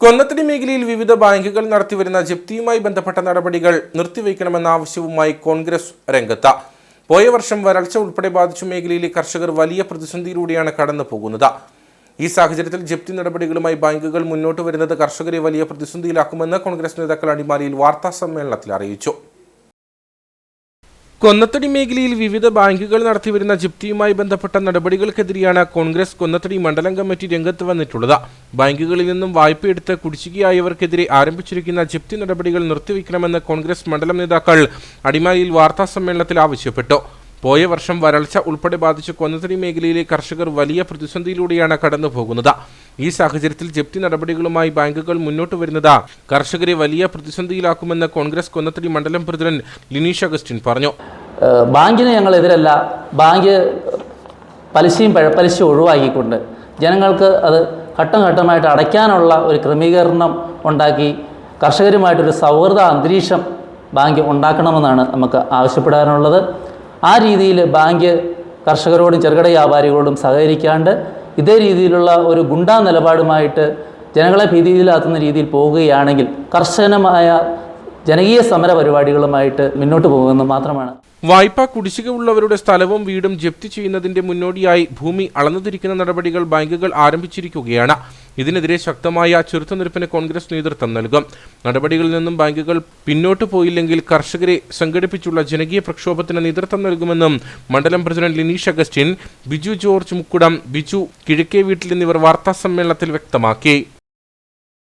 കൊന്നത്തടി മേഖലയിൽ വിവിധ ബാങ്കുകൾ നടത്തിവരുന്ന ജപ്തിയുമായി ബന്ധപ്പെട്ട നടപടികൾ നിർത്തിവെക്കണമെന്ന ആവശ്യവുമായി കോൺഗ്രസ് രംഗത്ത. പോയ വർഷം വരൾച്ച ഉൾപ്പെടെ ബാധിച്ച മേഖലയിലെ കർഷകർ വലിയ പ്രതിസന്ധിയിലൂടെയാണ് കടന്നു പോകുന്നത്. ഈ സാഹചര്യത്തിൽ ജപ്തി നടപടികളുമായി ബാങ്കുകൾ മുന്നോട്ട് വരുന്നത് കർഷകരെ വലിയ പ്രതിസന്ധിയിലാക്കുമെന്ന് കോൺഗ്രസ് നേതാക്കൾ അടിമാലിയിൽ വാർത്താ സമ്മേളനത്തിൽ അറിയിച്ചു. കൊന്നത്തടി മേഖലയിൽ വിവിധ ബാങ്കുകൾ നടത്തിവരുന്ന ജപ്തിയുമായി ബന്ധപ്പെട്ട നടപടികൾക്കെതിരെയാണ് കോൺഗ്രസ് കൊന്നത്തടി മണ്ഡലം കമ്മിറ്റി രംഗത്ത് വന്നിട്ടുള്ളത്. ബാങ്കുകളിൽ നിന്നും വായ്പയെടുത്ത് കുടിശ്ശികയായവർക്കെതിരെ ആരംഭിച്ചിരിക്കുന്ന ജപ്തി നടപടികൾ നിർത്തിവെക്കണമെന്ന് കോൺഗ്രസ് മണ്ഡലം നേതാക്കൾ അടിമാലിയിൽ വാർത്താ സമ്മേളനത്തിൽ ആവശ്യപ്പെട്ടു. പോയ വർഷം വരൾച്ച ഉൾപ്പെടെ ബാധിച്ച കൊന്നത്തടി മേഖലയിലെ കർഷകർ വലിയ പ്രതിസന്ധിയിലൂടെയാണ് കടന്നു പോകുന്നത് ഈ സാഹചര്യത്തിൽ ജപ്തി നടപടികളുമായി ബാങ്കുകൾ മുന്നോട്ട് വരുന്നത്. കർഷകരെ വലിയ പ്രതിസന്ധിയിലാക്കുമെന്ന് കോൺഗ്രസ് കൊന്നത്തടി മണ്ഡലം പ്രസിഡന്റ് ലിനീഷ് അഗസ്റ്റിൻ പറഞ്ഞു. ബാങ്കിനെ ഞങ്ങൾ എതിരല്ല ബാങ്ക് പലിശയും പലിശ ഒഴിവാക്കിക്കൊണ്ട് ജനങ്ങൾക്ക് അത് ഘട്ടം ഘട്ടമായിട്ട് അടയ്ക്കാനുള്ള ഒരു ക്രമീകരണം ഉണ്ടാക്കി കർഷകരുമായിട്ടൊരു സൗഹൃദ അന്തരീക്ഷം ബാങ്ക് ഉണ്ടാക്കണമെന്നാണ് നമുക്ക് ആവശ്യപ്പെടാനുള്ളത്. ആ രീതിയിൽ ബാങ്ക് കർഷകരോടും ചെറുകിട വ്യാപാരികളോടും സഹകരിക്കാണ്ട് ഇതേ രീതിയിലുള്ള ഒരു ഗുണ്ടാ നിലപാടുമായിട്ട് ജനങ്ങളെ ഭീതിയിലാക്കുന്ന രീതിയിൽ പോവുകയാണെങ്കിൽ കർശനമായ ജനകീയ സമര പരിപാടികളുമായിട്ട് മുന്നോട്ട് പോകുമെന്ന് മാത്രമാണ്. വായ്പ കുടിശ്ശിക ഉള്ളവരുടെ സ്ഥലവും വീടും ജപ്തി ചെയ്യുന്നതിന്റെ മുന്നോടിയായി ഭൂമി അളന്നുതിരിക്കുന്ന നടപടികൾ ബാങ്കുകൾ ആരംഭിച്ചിരിക്കുകയാണ്. ഇതിനെതിരെ ശക്തമായ ചെറുത്തുനിൽപ്പിന് കോൺഗ്രസ് നേതൃത്വം നൽകും. നടപടികളിൽ നിന്നും ബാങ്കുകൾ പിന്നോട്ട് പോയില്ലെങ്കിൽ കർഷകരെ സംഘടിപ്പിച്ചുള്ള ജനകീയ പ്രക്ഷോഭത്തിന് നേതൃത്വം നൽകുമെന്നും മണ്ഡലം പ്രസിഡന്റ് ലിനീഷ് അഗസ്റ്റിൻ ബിജു ജോർജ് മുക്കുടം ബിജു കിഴക്കേ വീട്ടിൽ എന്നിവർ വാർത്താ സമ്മേളനത്തിൽ വ്യക്തമാക്കി.